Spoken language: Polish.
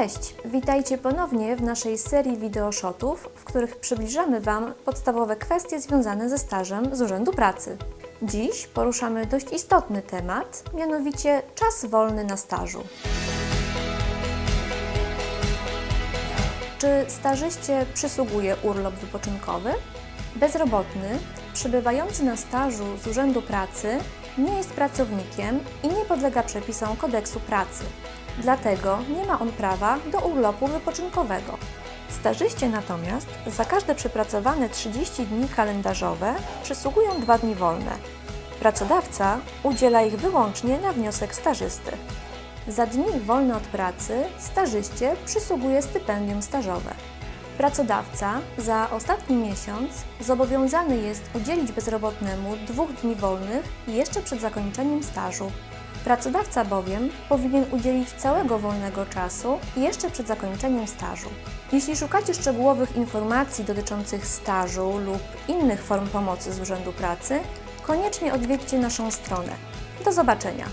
Cześć, witajcie ponownie w naszej serii wideoshotów, w których przybliżamy Wam podstawowe kwestie związane ze stażem z Urzędu Pracy. Dziś poruszamy dość istotny temat, mianowicie czas wolny na stażu. Czy stażyście przysługuje urlop wypoczynkowy? Bezrobotny, przebywający na stażu z Urzędu Pracy, nie jest pracownikiem i nie podlega przepisom kodeksu pracy. Dlatego nie ma on prawa do urlopu wypoczynkowego. Stażyście natomiast za każde przepracowane 30 dni kalendarzowe przysługują 2 dni wolne. Pracodawca udziela ich wyłącznie na wniosek stażysty. Za dni wolne od pracy stażyście przysługuje stypendium stażowe. Pracodawca za ostatni miesiąc zobowiązany jest udzielić bezrobotnemu dwóch dni wolnych jeszcze przed zakończeniem stażu. Pracodawca bowiem powinien udzielić całego wolnego czasu jeszcze przed zakończeniem stażu. Jeśli szukacie szczegółowych informacji dotyczących stażu lub innych form pomocy z Urzędu Pracy, koniecznie odwiedźcie naszą stronę. Do zobaczenia!